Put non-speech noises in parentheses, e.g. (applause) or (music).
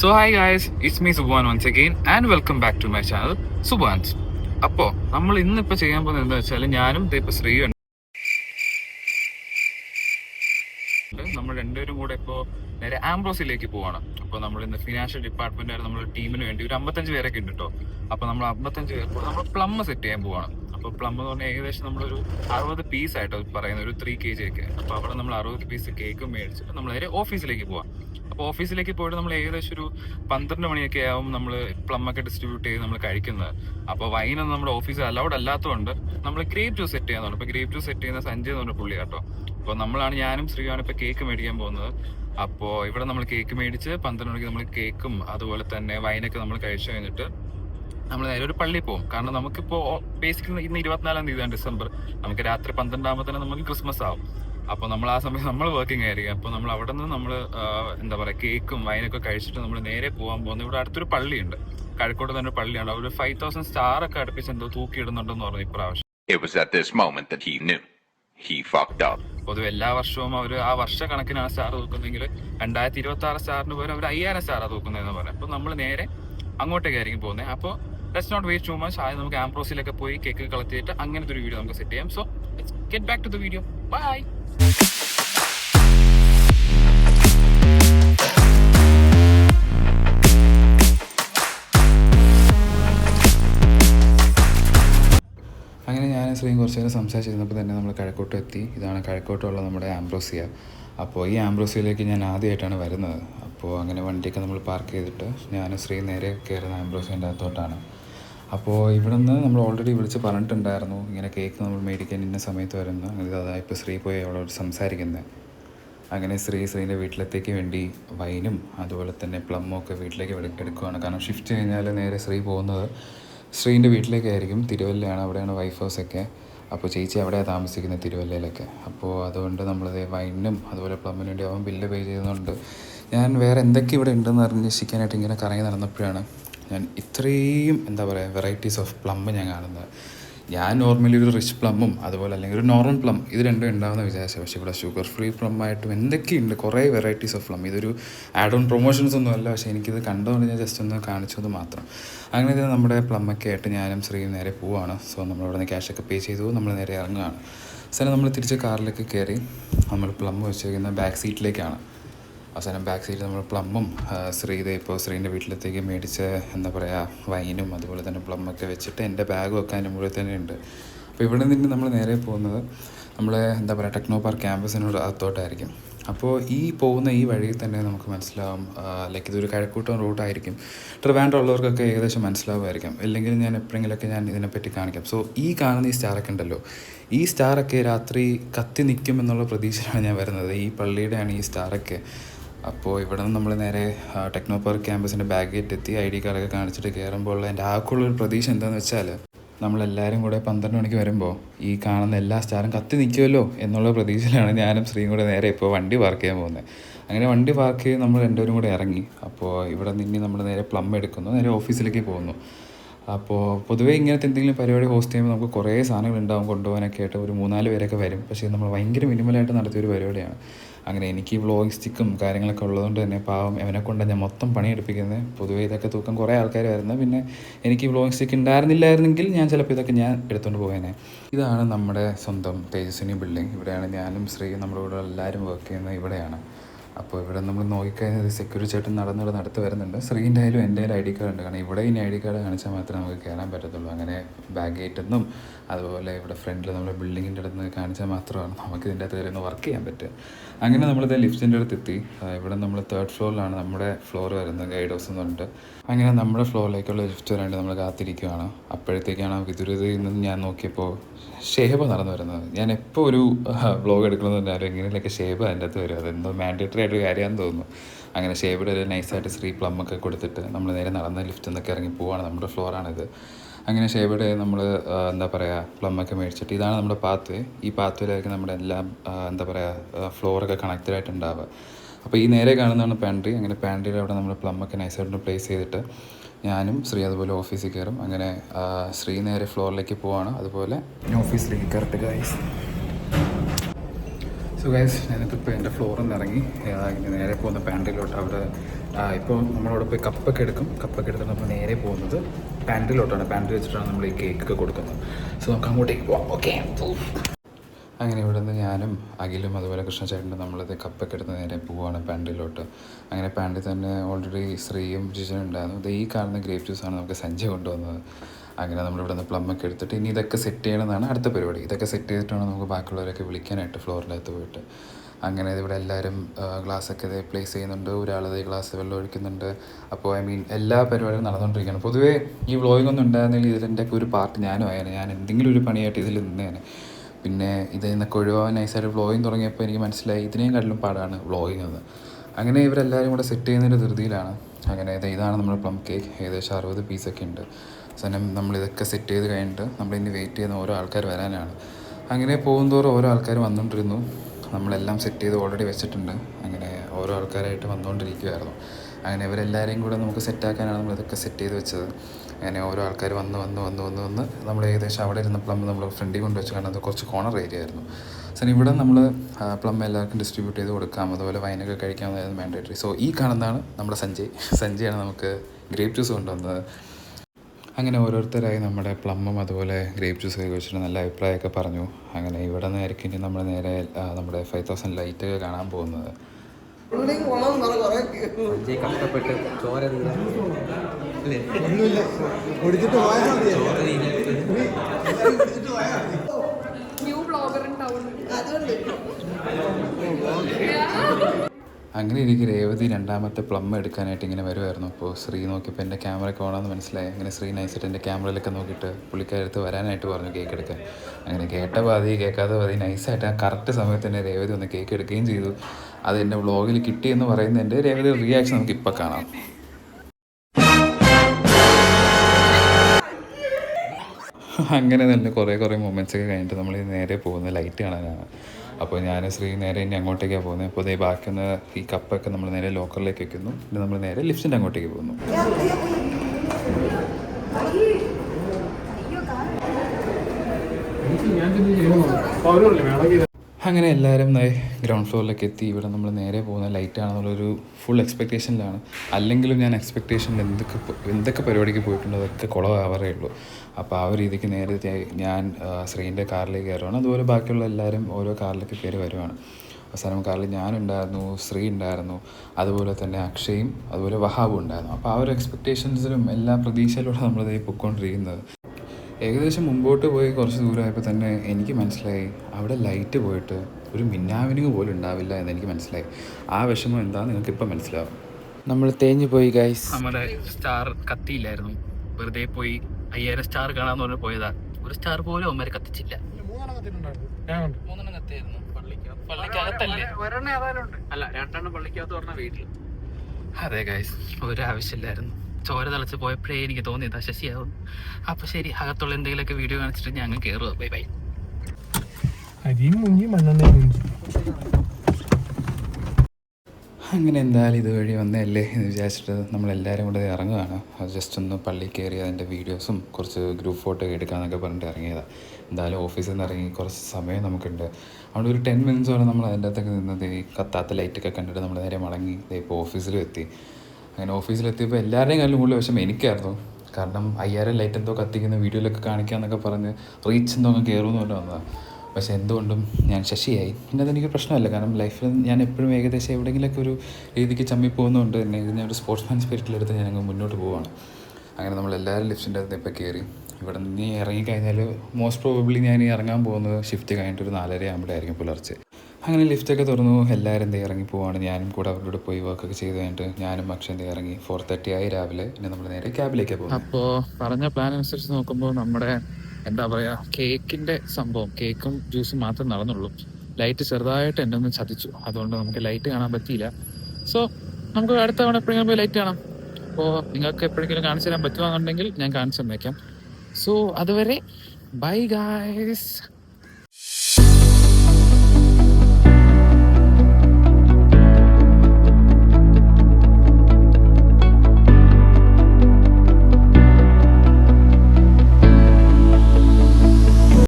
So hi guys it's me Suban once again and welcome back to my channel സുബാൻസ് അപ്പോൾ നമ്മൾ ഇന്നിപ്പോൾ ചെയ്യാൻ പോകുന്നത് എന്താ വെച്ചാൽ ഞാനും ഇപ്പോൾ ശ്രീ ഉണ്ട്. നമ്മൾ രണ്ടുപേരും കൂടെ ഇപ്പോൾ നേരെ ആംബ്രോസിലേക്ക് പോവാണ്. അപ്പോൾ നമ്മൾ ഇന്ന് ഫിനാൻഷ്യൽ ഡിപ്പാർട്ട്മെന്റ് നമ്മുടെ ടീമിന് വേണ്ടി ഒരു അമ്പത്തഞ്ച് പേരൊക്കെ ഉണ്ട് കേട്ടോ അപ്പോൾ നമ്മൾ അമ്പത്തഞ്ച് പേർ നമ്മൾ പ്ലം സെറ്റ് ചെയ്യാൻ പോവാണ്. അപ്പോൾ പ്ലം എന്ന് പറഞ്ഞാൽ ഏകദേശം നമ്മളൊരു അറുപത് പീസ് ആയിട്ടോ പറയുന്ന ഒരു ത്രീ കെ ജി ഒക്കെ. അപ്പോൾ അവിടെ നമ്മൾ അറുപത് പീസ് കേക്ക് മേടിച്ചിട്ട് നമ്മൾ നേരെ ഓഫീസിലേക്ക് പോവാം. അപ്പോൾ ഓഫീസിലേക്ക് പോയിട്ട് നമ്മൾ ഏകദേശം ഒരു പന്ത്രണ്ട് മണിയൊക്കെ ആവും നമ്മൾ പ്ലം ഒക്കെ ഡിസ്ട്രിബ്യൂട്ട് ചെയ്ത് നമ്മൾ കഴിക്കുന്നത്. അപ്പോൾ വൈനൊന്നും നമ്മുടെ ഓഫീസിൽ അലൗഡ് അല്ലാത്തതുകൊണ്ട് നമ്മൾ ഗ്രേപ്പ് ജ്യൂസ് സെറ്റ് ചെയ്യാൻ ഇപ്പോൾ ഗ്രേപ്പ് ജ്യൂസ് സെറ്റ് ചെയ്യുന്ന സഞ്ജയ് എന്ന് പറഞ്ഞ പുള്ളി കേട്ടോ. അപ്പോൾ നമ്മളാണ് ഞാനും ശ്രീയാണ് ഇപ്പോൾ കേക്ക് മേടിക്കാൻ പോകുന്നത്. അപ്പോൾ ഇവിടെ നമ്മൾ കേക്ക് മേടിച്ച് പന്ത്രണ്ട് മണിക്ക് നമ്മൾ കേക്കും അതുപോലെ തന്നെ വൈനൊക്കെ നമ്മൾ കഴിച്ചു കഴിഞ്ഞിട്ട് നമ്മൾ നേരെ ഒരു പള്ളിയിൽ പോകും കാരണം നമുക്കിപ്പോൾ ബേസിക്കലി ഇന്ന് ഇരുപത്തിനാലാം തീയതിയാണ് ഡിസംബർ. നമുക്ക് രാത്രി പന്ത്രണ്ടാകുമ്പോൾ തന്നെ നമുക്ക് ക്രിസ്മസ് ആവും. അപ്പോൾ നമ്മൾ ആ സമയത്ത് നമ്മൾ വർക്കിംഗ് ആയിരിക്കും. അപ്പോൾ നമ്മൾ അവിടെ നിന്ന് നമ്മൾ എന്താ പറയുക കേക്കും വൈനൊക്കെ കഴിച്ചിട്ട് നമ്മൾ നേരെ പോകാൻ പോകുന്നത് ഇവിടെ അടുത്തൊരു പള്ളിയുണ്ട്. കഴക്കൂട്ട് തന്നെ ഒരു പള്ളിയുണ്ട് അവിടെ ഒരു ഫൈവ് തൗസൻഡ് സ്റ്റാർ ഒക്കെ അടുപ്പിച്ച് എന്തോ തൂക്കിയിടുന്നുണ്ടെന്ന് പറഞ്ഞു ഇപ്രാവശ്യം. പൊതുവെ എല്ലാ വർഷവും അവർ ആ വർഷക്കണക്കിനാണ് സ്റ്റാർ തൂക്കുന്നെങ്കിൽ രണ്ടായിരത്തി ഇരുപത്തി ആറ് സ്റ്റാറിന് പകരം അവർ അയ്യായിരം സ്റ്റാറാണ് തൂക്കുന്നതെന്ന് പറയാം അപ്പോൾ നമ്മൾ നേരെ അങ്ങോട്ടേക്കായിരിക്കും പോകുന്നത് അപ്പോൾ let's not waste too much ആദ്യം നമുക്ക് ആംപ്രോസിലൊക്കെ പോയി കേക്ക് കളക്ട് ചെയ്തിട്ട് അങ്ങനത്തെ ഒരു വീഡിയോ നമുക്ക് സെറ്റ് ചെയ്യാം. So get back to the video bye അങ്ങനെ ഞാൻ ശ്രീ കുറച്ച് നേരം സംസാരിച്ചിരുന്നപ്പോൾ തന്നെ നമ്മൾ കഴക്കോട്ട് എത്തി. ഇതാണ് കഴക്കോട്ടുള്ള നമ്മുടെ ആംബ്രോസിയ. അപ്പോൾ ഈ ആംബ്രോസിയയിലേക്ക് ഞാൻ ആദ്യമായിട്ടാണ് വരുന്നത്. അപ്പോൾ അങ്ങനെ വണ്ടിയൊക്കെ നമ്മൾ പാർക്ക് ചെയ്തിട്ട് ഞാൻ ശ്രീ നേരെ കയറുന്ന ആംബ്രോസിയന്റെ അകത്തോട്ടാണ്. അപ്പോൾ ഇവിടെ നിന്ന് നമ്മൾ ഓൾറെഡി വിളിച്ച് പറഞ്ഞിട്ടുണ്ടായിരുന്നു. ഇങ്ങനെ കേക്ക് നമ്മൾ മേടിക്കാൻ ഇന്ന സമയത്ത് വരുന്നു. അങ്ങനെ അതാ ഇപ്പോൾ ശ്രീ പോയി അവളോട് സംസാരിക്കുന്നത് അങ്ങനെ ശ്രീ ശ്രീന്റെ വീട്ടിലത്തേക്ക് വേണ്ടി വൈനും അതുപോലെ തന്നെ പ്ലമ്മും ഒക്കെ വീട്ടിലേക്ക് എടു- എടുക്കുകയാണ് കാരണം ഷിഫ്റ്റ് കഴിഞ്ഞാൽ നേരെ ശ്രീ പോകുന്നത് ശ്രീന്റെ വീട്ടിലേക്കായിരിക്കും. തിരുവല്ലയാണ് അവിടെയാണ് വൈഫ് ഹൗസ് ഒക്കെ. അപ്പോൾ ചേച്ചി അവിടെയാണ് താമസിക്കുന്നത് തിരുവല്ലയിലൊക്കെ. അപ്പോൾ അതുകൊണ്ട് നമ്മൾ വൈനും അതുപോലെ പ്ലമ്മിന് വേണ്ടി അവൻ ബില്ല് പേ ചെയ്യുന്നുണ്ട്. ഞാൻ വേറെ എന്തൊക്കെ ഇവിടെ ഉണ്ടെന്ന് അറിഞ്ഞ് ശിക്കാനായിട്ട് ഇങ്ങനെ കറങ്ങി നടന്നപ്പോഴാണ് ഞാൻ ഇത്രയും എന്താ പറയുക വെറൈറ്റീസ് ഓഫ് പ്ലം ഞാൻ കാണുന്നത്. ഞാൻ നോർമലി ഒരു റിച്ച് പ്ലമ്മും അതുപോലെ അല്ലെങ്കിൽ ഒരു നോർമൽ പ്ലം ഇത് രണ്ടും ഉണ്ടാവുന്ന വിചാരിച്ചു. പക്ഷേ ഇവിടെ ഷുഗർ ഫ്രീ പ്ലം ആയിട്ടും എന്തൊക്കെയുണ്ട് കുറേ വെറൈറ്റീസ് ഓഫ് പ്ലം ഇതൊരു ആഡ് ഓൺ പ്രൊമോഷൻസ് ഒന്നും അല്ല. പക്ഷേ എനിക്കിത് കണ്ടുകൊണ്ട് ഞാൻ ജസ്റ്റ് ഒന്ന് കാണിച്ചത് മാത്രം. അങ്ങനെ ഇത് നമ്മുടെ പ്ലമ്മൊക്കെ ആയിട്ട് ഞാനും ശ്രീയും നേരെ പോവാണ്. സോ നമ്മളിവിടെ നിന്ന് ക്യാഷൊക്കെ പേ ചെയ്തു. നമ്മൾ നേരെ ഇറങ്ങുകയാണ്. അവസാനം നമ്മൾ തിരിച്ച് കാറിലേക്ക് കയറി നമ്മൾ പ്ലം വെച്ചിരിക്കുന്ന ബാക്ക് സീറ്റിലേക്കാണ് അവസാനം ബാക്ക് സൈഡിൽ നമ്മൾ പ്ലമ്മും ശ്രീത ഇപ്പോൾ ശ്രീന്റെ വീട്ടിലത്തേക്ക് മേടിച്ച എന്താ പറയുക വൈനും അതുപോലെ തന്നെ പ്ലമ്മൊക്കെ വെച്ചിട്ട് എന്റെ ബാഗ് വെക്കാൻ മുകളിൽ തന്നെ ഉണ്ട്. അപ്പോൾ ഇവിടെ നിന്ന് നമ്മൾ നേരെ പോകുന്നത് നമ്മളെ എന്താ പറയുക ടെക്നോ പാർക്ക് ക്യാമ്പസിനോട് അകത്തോട്ടായിരിക്കും. അപ്പോൾ ഈ പോകുന്ന ഈ വഴിയിൽ തന്നെ നമുക്ക് മനസ്സിലാവും ലൈക്ക് ഇതൊരു കഴക്കൂട്ടം റൂട്ടായിരിക്കും ട്രിവാൻഡ്രം ഉള്ളവർക്കൊക്കെ ഏകദേശം മനസ്സിലാവുമായിരിക്കും. ഇല്ലെങ്കിൽ ഞാൻ എപ്പോഴെങ്കിലുമൊക്കെ ഞാൻ ഇതിനെപ്പറ്റി കാണിക്കാം. സോ ഈ കാണുന്ന ഈ സ്റ്റാറൊക്കെ ഉണ്ടല്ലോ. ഈ സ്റ്റാറൊക്കെ രാത്രി കത്തി നിൽക്കും എന്നുള്ള ഞാൻ വരുന്നത്. ഈ പള്ളിയുടെയാണ് ഈ സ്റ്റാറൊക്കെ അപ്പോൾ ഇവിടെ നിന്ന് നമ്മൾ നേരെ ടെക്നോ പാർക്ക് ക്യാമ്പസിന്റെ ബാക്ക് ഗേറ്റ് എത്തി ഐ ഡി കാർഡൊക്കെ കാണിച്ചിട്ട് കയറുമ്പോൾ എന്റെ ആക്കുള്ള ഒരു പ്രതീക്ഷ എന്താണെന്ന് വെച്ചാൽ നമ്മളെല്ലാവരും കൂടെ പന്ത്രണ്ട് മണിക്ക് വരുമ്പോൾ ഈ കാണുന്ന എല്ലാ സ്റ്റാറും കത്തി നിൽക്കുമല്ലോ എന്നുള്ള പ്രതീക്ഷയിലാണ് ഞാനും ശ്രീയും കൂടെ നേരെ ഇപ്പോൾ വണ്ടി പാർക്ക് ചെയ്യാൻ പോകുന്നത്. അങ്ങനെ വണ്ടി പാർക്ക് ചെയ്ത് നമ്മൾ രണ്ടുപേരും കൂടെ ഇറങ്ങി. അപ്പോൾ ഇവിടെ നിന്ന് നമ്മൾ നേരെ പ്ലം എടുക്കുന്നു നേരെ ഓഫീസിലേക്ക് പോകുന്നു. അപ്പോൾ പൊതുവേ ഇങ്ങനത്തെ എന്തെങ്കിലും പരിപാടി ഹോസ്റ്റ് ചെയ്യുമ്പോൾ നമുക്ക് കുറേ സാധനങ്ങൾ ഉണ്ടാവും കൊണ്ടുപോകാനൊക്കെ ആയിട്ട് ഒരു മൂന്നാൽ പേരൊക്കെ വരും. പക്ഷേ നമ്മൾ ഭയങ്കര മിനിമലായിട്ട് നടത്തിയൊരു പരിപാടിയാണ്. അങ്ങനെ എനിക്ക് വ്ളോഗ് സ്റ്റിക്കും കാര്യങ്ങളൊക്കെ ഉള്ളതുകൊണ്ട് തന്നെ പാവം അവനെ കൊണ്ട് ഞാൻ മൊത്തം പണിയെടുപ്പിക്കുന്നത്. പൊതുവേ ഇതൊക്കെ തൂക്കം കുറേ ആൾക്കാർ വരുന്നത് പിന്നെ എനിക്ക് വ്ളോഗ് സ്റ്റിക്ക് ഉണ്ടായിരുന്നില്ലായിരുന്നെങ്കിൽ ഞാൻ ചിലപ്പോൾ ഇതൊക്കെ ഞാൻ എടുത്തുകൊണ്ട് പോയേനെ. ഇതാണ് നമ്മുടെ സ്വന്തം തേജസ്വിനി ബിൽഡിംഗ് ഇവിടെയാണ് ഞാനും ശ്രീ നമ്മുടെ കൂടെ എല്ലാവരും വർക്ക് ചെയ്യുന്നത് ഇവിടെയാണ്. അപ്പോൾ ഇവിടെ നമ്മൾ നോക്കിക്കഴിഞ്ഞാൽ സെക്യൂരിറ്റി ചേട്ടൻ നടന്ന് നടന്ന് വരുന്നുണ്ട്. സ്ത്രീന്റെ ആയാലും എന്റെ ഐ ഡി കാർഡ് ഉണ്ട് കാരണം ഇവിടെ ഇനി ഐ ഡി കാർഡ് കാണിച്ചാൽ മാത്രമേ നമുക്ക് കയറാൻ പറ്റത്തുള്ളൂ. അങ്ങനെ ബാഗ് ഗേറ്റിൽ അതുപോലെ ഇവിടെ ഫ്രണ്ടിൽ നമ്മുടെ ബിൽഡിങ്ങിന്റെ അടുത്ത് നിന്ന് കാണിച്ചാൽ മാത്രമാണ് നമുക്ക് ഇതിന്റെ അകത്ത് കയറി വർക്ക് ചെയ്യാൻ പറ്റുക. അങ്ങനെ നമ്മളിത് ലിഫ്റ്റിന്റെ അടുത്ത് എത്തി. ഇവിടെ നമ്മൾ തേർഡ് ഫ്ലോറിലാണ് നമ്മുടെ ഫ്ലോർ വരുന്നത്. ഗൈഡ് ഹൗസ് എന്ന് പറഞ്ഞിട്ട് അങ്ങനെ നമ്മുടെ ഫ്ലോറിലേക്കുള്ള ലിഫ്റ്റ് വരാണ്ട് നമ്മൾ കാത്തിരിക്കുകയാണ് അപ്പോഴത്തേക്കാണ് വിദുരതയിൽ നിന്ന് ഞാൻ നോക്കിയപ്പോൾ ഷേബ നടന്നു വരുന്നത്. ഞാൻ എപ്പോൾ ഒരു വ്ളോഗ് പറഞ്ഞാലും എങ്ങനെയൊക്കെ ഷേബ അതിന്റെ അകത്ത് വരും. അതെന്തോ മാൻഡേറ്ററി ആയിട്ട് കാര്യമാണെന്ന് തോന്നുന്നു. അങ്ങനെ ഷേബയുടെ ഒരു നൈസായിട്ട് ശ്രീ പ്ലമ്മൊക്കെ കൊടുത്തിട്ട് നമ്മൾ നേരെ നടന്ന ലിഫ്റ്റിൽ നിന്നൊക്കെ ഇറങ്ങി പോവാണ് നമ്മുടെ ഫ്ലോറാണിത്. അങ്ങനെ ഷേബയുടെ നമ്മൾ എന്താ പറയുക പ്ലമ്മൊക്കെ മേടിച്ചിട്ട് ഇതാണ് നമ്മുടെ പാത്ത് ഈ പാത്വേയിലായിരിക്കും നമ്മുടെ എല്ലാം എന്താ പറയുക ഫ്ലോറൊക്കെ കണക്റ്റഡ് ആയിട്ട് ഉണ്ടാവുക. അപ്പോൾ ഈ നേരെ കാണുന്നതാണ് പാൻട്രി അങ്ങനെ പാൻട്രിയുടെ അവിടെ നമ്മൾ പ്ലം ഒക്കെ നൈസായിട്ട് പ്ലേസ് ചെയ്തിട്ട് ഞാനും ശ്രീ അതുപോലെ ഓഫീസിൽ കയറും. അങ്ങനെ ശ്രീ നേരെ ഫ്ലോറിലേക്ക് പോവാണ്. അതുപോലെ ഓഫീസിലേക്ക് കറക്റ്റ് ഗൈസ് സോ ഗൈസ് ഞാനിപ്പോൾ എന്റെ ഫ്ലോറിൽ നിന്ന് ഇറങ്ങി. നേരെ പോകുന്ന പാൻട്രിയിലോട്ട് അവിടെ ഇപ്പോൾ നമ്മളവിടെ പോയി കപ്പൊക്കെ എടുക്കും. കപ്പൊക്കെ എടുത്തിട്ട് നമ്മൾ നേരെ പോകുന്നത്. പാൻട്രിയിലോട്ടാണ് പാൻട്രി വെച്ചിട്ടാണ് നമ്മൾ ഈ കേക്കൊക്കെ കൊടുക്കുന്നത്. സോ നമുക്ക് അങ്ങോട്ടേക്ക് പോവാം. ഓക്കെ അങ്ങനെ ഇവിടെ നിന്ന് ഞാനും അഖിലും അതുപോലെ കൃഷ്ണചേട്ടനും നമ്മളത് കപ്പൊക്കെ എടുത്ത് നേരെ പോവുകയാണ് പാൻഡിലോട്ട് അങ്ങനെ പാൻഡിൽ തന്നെ ഓൾറെഡി ശ്രീയും ജിജനും ഉണ്ടായിരുന്നു. ഇത് ഈ കാണുന്ന ഗ്രേപ്പ് ജ്യൂസാണ് നമുക്ക് സഞ്ജയ് കൊണ്ടുവന്നത്. അങ്ങനെ നമ്മളിവിടെ നിന്ന് പ്ലമ്മൊക്കെ എടുത്തിട്ട് ഇനി ഇതൊക്കെ സെറ്റ് ചെയ്യണമെന്നാണ് അടുത്ത പരിപാടി. ഇതൊക്കെ സെറ്റ് ചെയ്തിട്ടാണ് നമുക്ക് ബാക്കിയുള്ളവരൊക്കെ വിളിക്കാനായിട്ട് ഫ്ലോറിനകത്ത് പോയിട്ട്. അങ്ങനെ ഇവിടെ എല്ലാവരും ഗ്ലാസ്സൊക്കെ ഇത് പ്ലേസ് ചെയ്യുന്നുണ്ട്. ഒരാളത് ഗ്ലാസ് വെള്ളം ഒഴിക്കുന്നുണ്ട്. അപ്പോൾ ഐ മീൻ എല്ലാ പരിപാടികളും നടന്നുകൊണ്ടിരിക്കുകയാണ്. പൊതുവേ ഈ വ്ളോഗിംഗ് ഒന്നും ഉണ്ടായിരുന്നെങ്കിൽ ഇതിന്റെയൊക്കെ ഒരു പാർട്ട് ഞാനും ആയേനെ. ഞാൻ എന്തെങ്കിലും ഒരു പണിയായിട്ട് ഇതിൽ നിന്നേനെ. പിന്നെ ഇതിൽ നിന്നൊക്കെ ഒഴിവാൻ നൈസായിട്ട് വ്ളോഗിങ് തുടങ്ങിയപ്പോൾ എനിക്ക് മനസ്സിലായി ഇതിനേയും കാട്ടിലും പാടാണ് വ്ളോഗിങ് എന്ന്. അങ്ങനെ ഇവരെല്ലാവരും കൂടെ സെറ്റ് ചെയ്യുന്നതിന്റെ ധൃതിയിലാണ്. അങ്ങനെ ഇത് ഇതാണ് നമ്മുടെ പ്ലം കേക്ക് ഏകദേശം അറുപത് പീസൊക്കെ ഉണ്ട്. സാധനം നമ്മളിതൊക്കെ സെറ്റ് ചെയ്ത് കഴിഞ്ഞിട്ട് നമ്മളിനി വെയിറ്റ് ചെയ്യുന്ന ഓരോ ആൾക്കാർ വരാനാണ്. അങ്ങനെ പോകുന്തോറും ഓരോ ആൾക്കാർ വന്നുകൊണ്ടിരുന്നു നമ്മളെല്ലാം സെറ്റ് ചെയ്ത് ഓൾറെഡി വെച്ചിട്ടുണ്ട്. അങ്ങനെ ഓരോ ആൾക്കാരായിട്ട് വന്നുകൊണ്ടിരിക്കുമായിരുന്നു അങ്ങനെ ഇവരെല്ലാവരെയും കൂടെ നമുക്ക് സെറ്റാക്കാനാണ് നമ്മളിതൊക്കെ സെറ്റ് ചെയ്ത് വെച്ചത്. അങ്ങനെ ഓരോ ആൾക്കാർ വന്ന് വന്ന് വന്ന് വന്ന് വന്ന് നമ്മൾ ഏകദേശം അവിടെ ഇരുന്ന പ്ലം നമ്മൾ ഫ്രണ്ടിൽ കൊണ്ട് വെച്ച് കാരണം അത് കുറച്ച് കോണർ ഏരിയ ആയിരുന്നു. സോ ഇവിടെ നമ്മൾ പ്ലം എല്ലാവർക്കും ഡിസ്ട്രിബ്യൂട്ട് ചെയ്ത് കൊടുക്കാം. അതുപോലെ വൈനൊക്കെ കഴിക്കാമെന്നായിരുന്നു മാൻഡേറ്ററി സോ ഈ കാണുന്നതാണ് നമ്മുടെ സഞ്ജയ്. (laughs) സഞ്ജയാണ് നമുക്ക് ഗ്രേപ്പ് ജ്യൂസ് കൊണ്ടുവന്നത്. അങ്ങനെ ഓരോരുത്തരായി നമ്മുടെ പ്ലമ്മും അതുപോലെ ഗ്രേപ്പ് ജ്യൂസ് ഒക്കെ വെച്ചിട്ട് നല്ല അഭിപ്രായമൊക്കെ പറഞ്ഞു. അങ്ങനെ ഇവിടെ നിന്നായിരിക്കും ഇനി നമ്മൾ നേരെ നമ്മുടെ ഫൈവ് തൗസൻഡ് ലൈറ്റ് ഒക്കെ കാണാൻ പോകുന്നത്. കഷ്ടപ്പെട്ട് ചോര തീരാൻ അല്ലേ കുടിച്ചിട്ട് പോയാൽ മതി. ചോര തീരാൻ (laughs) ന്യൂ ബ്ലോഗർ ഇൻ ടൗൺ അങ്ങനെ എനിക്ക് രേവതി രണ്ടാമത്തെ പ്ലം എടുക്കാനായിട്ട് ഇങ്ങനെ വരുമായിരുന്നു അപ്പോൾ ശ്രീ നോക്കിയപ്പോൾ എന്റെ ക്യാമറ ഒക്കെ ഓണാന്ന് മനസ്സിലായി. അങ്ങനെ ശ്രീ നൈസായിട്ട് എന്റെ ക്യാമറയിലൊക്കെ നോക്കിയിട്ട് പുള്ളിക്കാരത്ത് വരാനായിട്ട് പറഞ്ഞു കേക്ക് എടുക്കാൻ. അങ്ങനെ കേട്ട പാതി കേൾക്കാതെ പാതി നൈസായിട്ട് ആ കറക്റ്റ് സമയത്ത് തന്നെ രേവതി ഒന്ന് കേക്ക് എടുക്കുകയും ചെയ്തു. അത് എന്റെ വ്ളോഗിൽ കിട്ടിയെന്ന് പറയുന്നതിന്റെ രേവതി റിയാക്ഷൻ നമുക്ക് ഇപ്പം കാണാം. അങ്ങനെ തന്നെ കുറേ കുറേ മൊമെന്റ്സ് ഒക്കെ കഴിഞ്ഞിട്ട് നമ്മൾ നേരെ പോകുന്നത് ലൈറ്റ് കാണാനാണ്. അപ്പോൾ ഞാൻ ശ്രീ നേരെ ഇനി അങ്ങോട്ടേക്കാണ് പോകുന്നത് അപ്പോൾ ഇതേ ബാക്കിയൊന്ന ഈ കപ്പൊക്കെ നമ്മൾ നേരെ ലോക്കറിലേക്ക് വെക്കുന്നു. പിന്നെ നമ്മൾ നേരെ ലിഫ്റ്റിന്റെ അങ്ങോട്ടേക്ക് പോകുന്നു. അങ്ങനെ എല്ലാവരും ഗ്രൗണ്ട് ഫ്ലോറിലേക്ക് എത്തി. ഇവിടെ നമ്മൾ നേരെ പോകുന്ന ലൈറ്റ് ആണെന്നുള്ളൊരു ഫുൾ എക്സ്പെക്റ്റേഷനിലാണ് അല്ലെങ്കിലും ഞാൻ എക്സ്പെക്റ്റേഷനിൽ എന്തൊക്കെ എന്തൊക്കെ പരിപാടിക്ക് പോയിട്ടുണ്ടോ അതൊക്കെ കുളമാവാറേ ഉള്ളൂ. അപ്പോൾ ആ ഒരു രീതിക്ക് നേരെ ഞാൻ ശ്രീന്റെ കാറിലേക്ക് കയറുവാണ്. അതുപോലെ ബാക്കിയുള്ള എല്ലാവരും ഓരോ കാറിലേക്ക് കയറി വരുവാണ്. അവസാനം കാറിൽ ഞാനുണ്ടായിരുന്നു ശ്രീ ഉണ്ടായിരുന്നു അതുപോലെ തന്നെ അക്ഷയും അതുപോലെ വഹാബും ഉണ്ടായിരുന്നു. അപ്പോൾ ആ ഒരു എക്സ്പെക്റ്റേഷൻസിലും എല്ലാ പ്രതീക്ഷയിലൂടെ നമ്മളിത് പൊയ്ക്കൊണ്ടിരിക്കുന്നത്. ഏകദേശം മുമ്പോട്ട് പോയി കുറച്ച് ദൂരമായപ്പോൾ തന്നെ എനിക്ക് മനസ്സിലായി അവിടെ ലൈറ്റ് പോയിട്ട് ഒരു മിന്നാവിനിങ് പോലും ഉണ്ടാവില്ല എന്ന് എനിക്ക് മനസ്സിലായി. ആ വിഷമം എന്താണെന്ന് നിങ്ങൾക്ക് ഇപ്പം മനസ്സിലാവും. നമ്മൾ തേഞ്ഞു പോയി ഗൈസ് നമ്മുടെ സ്റ്റാർ കത്തിയില്ലായിരുന്നു. വെറുതെ പോയി അയ്യായിരം സ്റ്റാർ കാണാന്ന് പറഞ്ഞ് പോയതാ. ഒരു സ്റ്റാർ പോലും അവന്മാരെ കത്തിച്ചില്ല. മൂന്നെണ്ണം കത്തിയായിരുന്നു. പള്ളിക്കകത്ത് പള്ളിക്കകത്തല്ലേ? അല്ല രണ്ടെണ്ണം പള്ളിക്കകത്ത് പറഞ്ഞ വീട്ടിൽ അതെ ഗൈസ് ഒരാവശ്യമില്ലായിരുന്നു. ചോര തിളച്ച് പോയപ്പോഴേ എനിക്ക് തോന്നിയതാ ശശിയാവും അപ്പൊ ശരി അകത്തുള്ള എന്തെങ്കിലുമൊക്കെ വീഡിയോ കാണിച്ചിട്ട് ഞങ്ങൾ കയറുക ബൈ ബൈ അരിയും മുങ്ങി മണ്ണെണ്ണയും മുങ്ങി അങ്ങനെ എന്തായാലും ഇതുവഴി വന്നതല്ലേ എന്ന് വിചാരിച്ചിട്ട് നമ്മളെല്ലാവരും കൂടെ ഇറങ്ങുകയാണ്. ജസ്റ്റ് ഒന്ന് പള്ളി കയറി അതിന്റെ വീഡിയോസും കുറച്ച് ഗ്രൂപ്പ് ഫോട്ടോ ഒക്കെ എടുക്കാമെന്നൊക്കെ പറഞ്ഞിട്ട് ഇറങ്ങിയതാണ് എന്തായാലും ഓഫീസിൽ നിന്ന് ഇറങ്ങി കുറച്ച് സമയം നമുക്കുണ്ട്. അവിടെ ഒരു ടെൻ മിനിറ്റ്സ് വരെ നമ്മൾ അതിന്റെ അകത്തൊക്കെ നിന്നത് ഈ കത്താത്ത ലൈറ്റൊക്കെ കണ്ടിട്ട് നമ്മൾ നേരെ മടങ്ങി ഇപ്പോൾ ഓഫീസിലും എത്തി. അങ്ങനെ ഓഫീസിലെത്തിയപ്പോൾ എല്ലാവരുടെയും കാലം കൂടുതൽ വിഷമം എനിക്കായിരുന്നു. കാരണം അയ്യായിരം ലൈറ്റ് എന്തോ കത്തിക്കുന്ന വീഡിയോയിലൊക്കെ കാണിക്കുക എന്നൊക്കെ പറഞ്ഞ് റീച്ച് എന്തോ അങ്ങ് കയറുമെന്ന് പറഞ്ഞ് വന്നതാണ് പക്ഷെ എന്തുകൊണ്ടും ഞാൻ ശശിയായി. പിന്നെ അതെനിക്ക് പ്രശ്നമല്ല. കാരണം ലൈഫിൽ ഞാൻ എപ്പോഴും ഏകദേശം എവിടെയെങ്കിലുമൊക്കെ ഒരു രീതിക്ക് ചമ്മി പോകുന്നതുകൊണ്ട് തന്നെ ഞാൻ ഒരു സ്പോർട്സ്മാൻ സ്പിരിറ്റിലെടുത്ത് ഞാൻ അങ്ങ് മുന്നോട്ട് പോവാണ്. അങ്ങനെ നമ്മൾ എല്ലാവരും ലിഫ്റ്റിന്റെ അകത്ത് ഇപ്പോൾ കയറി. ഇവിടെ നിന്ന് ഇറങ്ങിക്കഴിഞ്ഞാൽ മോസ്റ്റ് പ്രോബബ്ലി ഞാൻ ഇറങ്ങാൻ പോകുന്നത് ഷിഫ്റ്റ് കഴിഞ്ഞിട്ട് ഒരു നാലര ആകുമ്പോഴായിരിക്കും പുലർച്ചെ. അങ്ങനെ ലിഫ്റ്റൊക്കെ തുറന്നു. എല്ലാവരും ദേ ഇറങ്ങി പോവാണ്. ഞാനും കൂടെ അവരോട് പോയി വർക്കൊക്കെ ചെയ്ത് കഴിഞ്ഞിട്ട് ഞാനും അക്ഷയം ദേ ഇറങ്ങി. ഫോർ തേർട്ടി ആയി രാവിലെ. പിന്നെ നമ്മൾ നേരെ ക്യാബിലേക്ക് പോകും അപ്പോൾ പറഞ്ഞ പ്ലാൻ അനുസരിച്ച് നോക്കുമ്പോൾ നമ്മുടെ എന്താ പറയാ കേക്കിന്റെ സംഭവം കേക്കും ജ്യൂസും മാത്രം നടന്നുള്ളൂ. ലൈറ്റ് ചെറുതായിട്ട് എന്നെ ഒന്ന് ചതിച്ചു. അതുകൊണ്ട് നമുക്ക് ലൈറ്റ് കാണാൻ പറ്റിയില്ല. സോ നമുക്ക് അടുത്ത തവണ എപ്പോഴെങ്കിലും പോയി ലൈറ്റ് കാണാം. അപ്പോൾ നിങ്ങൾക്ക് എപ്പോഴെങ്കിലും കാണിച്ചു തരാൻ പറ്റുവാന്നുണ്ടെങ്കിൽ ഞാൻ കാണിച്ചു തന്നേക്കാം. സോ അതുവരെ ബൈ ഗായ്സ്